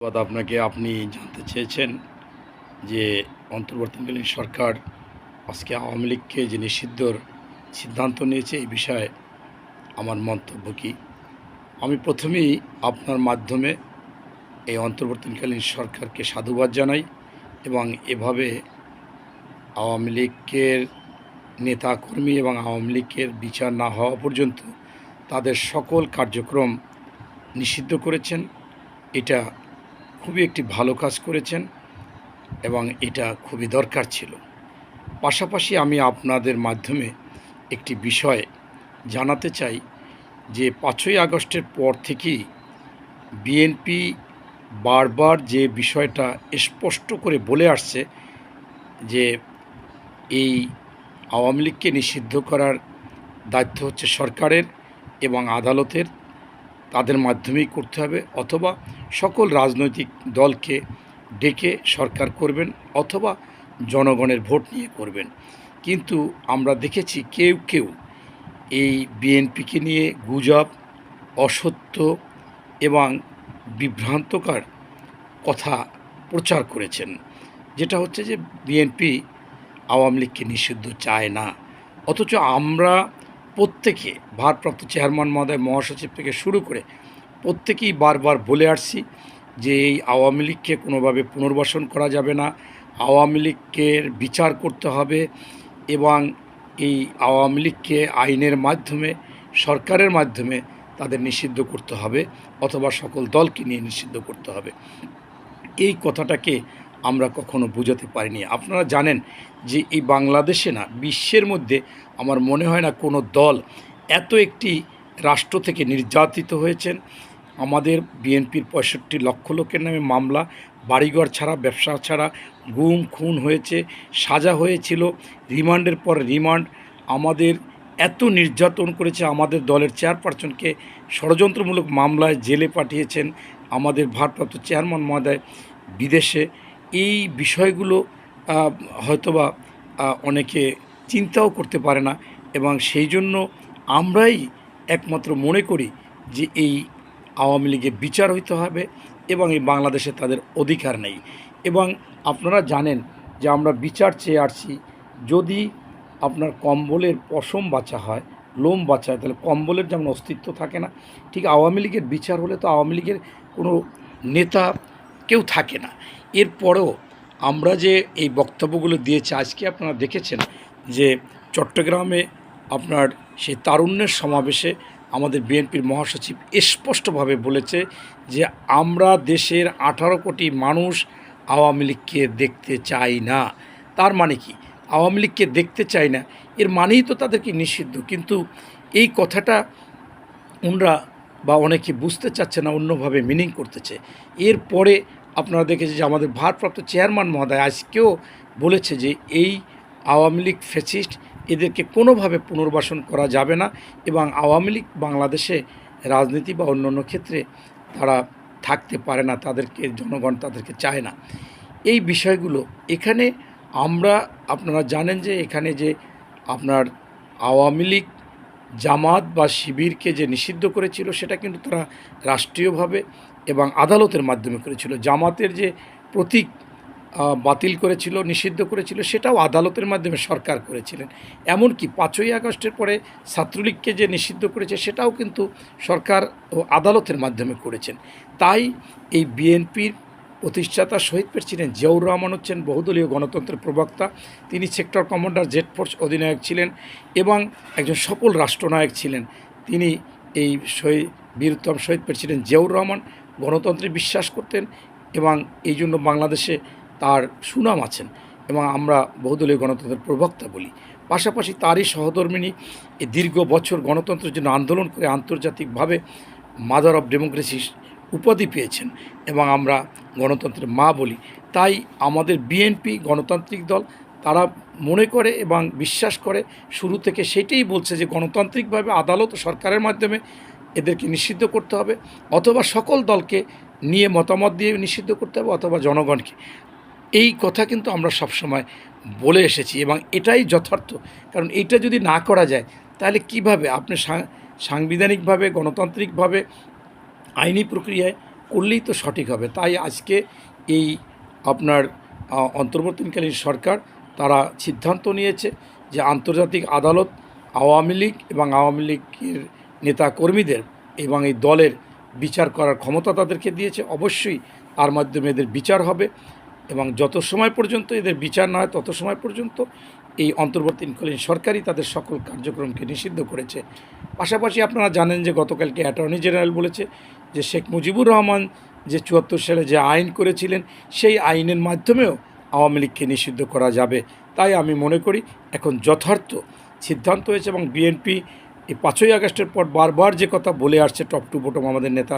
ধন্যবাদ আপনাকে। আপনি জানতে চেয়েছেন যে অন্তর্বর্তীকালীন সরকার আজকে আওয়ামী লীগকে যে নিষিদ্ধর সিদ্ধান্ত নিয়েছে এই বিষয়ে আমার মন্তব্য কী? আমি প্রথমেই আপনার মাধ্যমে এই অন্তর্বর্তীকালীন সরকারকে সাধুবাদ জানাই এবং এভাবে আওয়ামী লীগের নেতাকর্মী এবং আওয়ামী লীগের বিচার না হওয়া পর্যন্ত তাদের সকল কার্যক্রম নিষিদ্ধ করেছেন। এটা খুবই একটি ভালো কাজ করেছেন এবং এটা খুবই দরকার ছিল। পাশাপাশি আমি আপনাদের মাধ্যমে একটি বিষয় জানাতে চাই যে পাঁচই আগস্টের পর থেকেই বিএনপি বারবার যে বিষয়টা স্পষ্ট করে বলে আসছে যে এই আওয়ামী লীগকে নিষিদ্ধ করার দায়িত্ব হচ্ছে সরকারের এবং আদালতের তাদের মাধ্যমেই করতে হবে অথবা সকল রাজনৈতিক দলকে ডেকে সরকার করবেন অথবা জনগণের ভোট নিয়ে করবেন। কিন্তু আমরা দেখেছি কেউ কেউ এই বিএনপিকে নিয়ে গুজব, অসত্য এবং বিভ্রান্তকর কথা প্রচার করেছেন। যেটা হচ্ছে যে বিএনপি আওয়ামী লীগকে নিষিদ্ধ চায় না। অথচ আমরা প্রত্যেকে ভারপ্রাপ্ত চেয়ারম্যান মহোদয়, মহাসচিব থেকে শুরু করে প্রত্যেকেই বারবার বলে আসছি যে এই আওয়ামী লীগকে কোনোভাবে পুনর্বাসন করা যাবে না। আওয়ামী লীগের বিচার করতে হবে এবং এই আওয়ামী লীগকে আইনের মাধ্যমে, সরকারের মাধ্যমে তাদের নিষিদ্ধ করতে হবে অথবা সকল দলকে নিয়ে নিষিদ্ধ করতে হবে। এই কথাটাকে আমরা কখনো বোঝাতে পারিনি। আপনারা জানেন যে এই বাংলাদেশে না, বিশ্বের মধ্যে আমার মনে হয় না কোনো দল এত একটি রাষ্ট্র থেকে নির্যাতিত হয়েছেন। আমাদের বিএনপির পঁয়ষট্টি লক্ষ লোকের নামে মামলা, বাড়িঘর ছাড়া, ব্যবসা ছাড়া, গুম, খুন হয়েছে, সাজা হয়েছিল, রিমান্ডের পর রিমান্ড। আমাদের এত নির্যাতন করেছে আমাদের দলের চেয়ারপারসনকে। ষড়যন্ত্রমূলক মামলায় জেলে পাঠিয়েছেন আমাদের ভারপ্রাপ্ত চেয়ারম্যান মহোদয়। বিদেশে এই বিষয়গুলো হয়তোবা অনেকে চিন্তাও করতে পারে না এবং সেই জন্য আমরাই একমাত্র মনে করি যে এই আওয়ামী লীগের বিচার হইতে হবে এবং এই বাংলাদেশে তাদের অধিকার নেই। এবং আপনারা জানেন যে আমরা বিচার চেয়ে আসছি, যদি আপনার কম্বলের পশম বাঁচা হয়, লোম বাঁচা হয়, তাহলে কম্বলের যেমন অস্তিত্ব থাকে না, ঠিক আওয়ামী লীগের বিচার হলে তো আওয়ামী লীগের কোনো নেতা কেউ থাকে না। এরপরেও আমরা যে এই বক্তব্যগুলো দিয়েছি, আজকে আপনারা দেখেছেন যে চট্টগ্রামে আপনার সেই তারুণ্যের সমাবেশে আমাদের বিএনপির মহাসচিব স্পষ্টভাবে বলেছে যে আমরা দেশের আঠারো কোটি মানুষ আওয়ামী লীগকে দেখতে চাই না। তার মানে কি? আওয়ামী লীগকে দেখতে চাই না, এর মানেই তো তাদেরকে নিষিদ্ধ। কিন্তু এই কথাটা ওনরা বা অনেকে বুঝতে চাচ্ছে না, অন্যভাবে মিনিং করতেছে। এরপরে আপনারা দেখেছে যে আমাদের ভারপ্রাপ্ত চেয়ারম্যান মহোদয় আজকেও বলেছে যে এই আওয়ামী লীগ ফেসিস্ট এদেরকে কোনোভাবে পুনর্বাসন করা যাবে না এবং আওয়ামী লীগ বাংলাদেশে রাজনীতি বা অন্যান্য ক্ষেত্রে তারা থাকতে পারে না, তাদেরকে, জনগণ তাদেরকে চায় না। এই বিষয়গুলো এখানে আমরা, আপনারা জানেন যে এখানে যে আপনার আওয়ামী লীগ জামাত বা শিবিরকে যে নিষিদ্ধ করেছিল সেটা কিন্তু তারা রাষ্ট্রীয়ভাবে এবং আদালতের মাধ্যমে করেছিল। জামাতের যে প্রতীক বাতিল করেছিল, নিষিদ্ধ করেছিল, সেটাও আদালতের মাধ্যমে সরকার করেছিলেন। এমনকি পাঁচই আগস্টের পরে ছাত্রলীগকে যে নিষিদ্ধ করেছে, সেটাও কিন্তু সরকার ও আদালতের মাধ্যমে করেছেন। তাই এই বিএনপির প্রতিষ্ঠাতা শহীদ প্রেসিডেন্ট জিয়াউর রহমান হচ্ছেন বহুদলীয় গণতন্ত্রের প্রবক্তা। তিনি সেক্টর কমান্ডার জেট ফোর্স অধিনায়ক ছিলেন এবং একজন সফল রাষ্ট্রনায়ক ছিলেন। তিনি এই শহীদ বীরুত্তম শহীদ প্রেসিডেন্ট জিয়াউর রহমান গণতন্ত্রে বিশ্বাস করতেন এবং এই জন্য বাংলাদেশে তার সুনাম আছেন এবং আমরা বহুদলীয় গণতন্ত্রের প্রবক্তা বলি। পাশাপাশি তারই সহধর্মিনী এই দীর্ঘ বছর গণতন্ত্রের জন্য আন্দোলন করে আন্তর্জাতিকভাবে মাদার অফ ডেমোক্রেসি উপাধি পেয়েছেন এবং আমরা গণতন্ত্রের মা বলি। তাই আমাদের বিএনপি গণতান্ত্রিক দল তারা মনে করে এবং বিশ্বাস করে। শুরু থেকে সেটাই বলছে যে গণতান্ত্রিকভাবে আদালত সরকারের মাধ্যমে এদেরকে নিষিদ্ধ করতে হবে, অথবা সকল দলকে নিয়ে মতামত দিয়ে নিষিদ্ধ করতে হবে, অথবা জনগণকে। এই কথা কিন্তু আমরা সবসময় বলে এসেছি এবং এটাই যথার্থ। কারণ এইটা যদি না করা যায়, তাহলে কীভাবে? আপনি সাংবিধানিকভাবে, গণতান্ত্রিকভাবে, আইনি প্রক্রিয়ায় করলেই তো সঠিক হবে। তাই আজকে এই আপনার অন্তর্বর্তীকালীন সরকার তারা সিদ্ধান্ত নিয়েছে যে আন্তর্জাতিক আদালত, আওয়ামী লীগ এবং আওয়ামী লীগের নেতা কর্মীদের এবং এই দলের বিচার করার ক্ষমতা তাদেরকে দিয়েছে। অবশ্যই তার মাধ্যমে এদের বিচার হবে এবং যত সময় পর্যন্ত এদের বিচার না হয়, তত সময় পর্যন্ত এই অন্তর্বর্তীকালীন সরকারই তাদের সকল কার্যক্রমকে নিষিদ্ধ করেছে। পাশাপাশি আপনারা জানেন যে গতকালকে অ্যাটর্নি জেনারেল বলেছে যে শেখ মুজিবুর রহমান যে চুয়াত্তর সালে যে আইন করেছিলেন, সেই আইনের মাধ্যমেও আওয়ামী লীগকে নিষিদ্ধ করা যাবে। তাই আমি মনে করি এখন যথার্থ সিদ্ধান্ত হয়েছে এবং বিএনপি এই পাঁচই আগস্টের পর বারবার যে কথা বলে আসছে টপ টু বটম আমাদের নেতা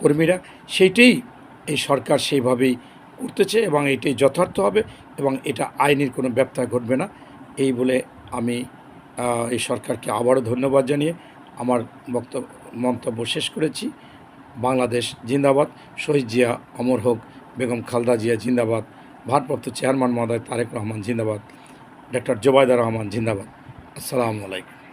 কর্মীরা, সেইটাই এই সরকার সেইভাবেই করতেছে এবং এটাই যথার্থ হবে এবং এটা আইনের কোনো ব্যবসা ঘটবে না। এই বলে আমি এই সরকারকে আবারও ধন্যবাদ জানিয়ে আমার বক্তব্য মন্তব্য শেষ করেছি। বাংলাদেশ জিন্দাবাদ। শহীদ জিয়া অমর হোক, বেগম খালদা জিয়া জিন্দাবাদ। ভারপ্রাপ্ত চেয়ারম্যান মহোদয় তারেক রহমান জিন্দাবাদ। ডক্টর জোবায়দা রহমান জিন্দাবাদ। আসসালামু আলাইকুম।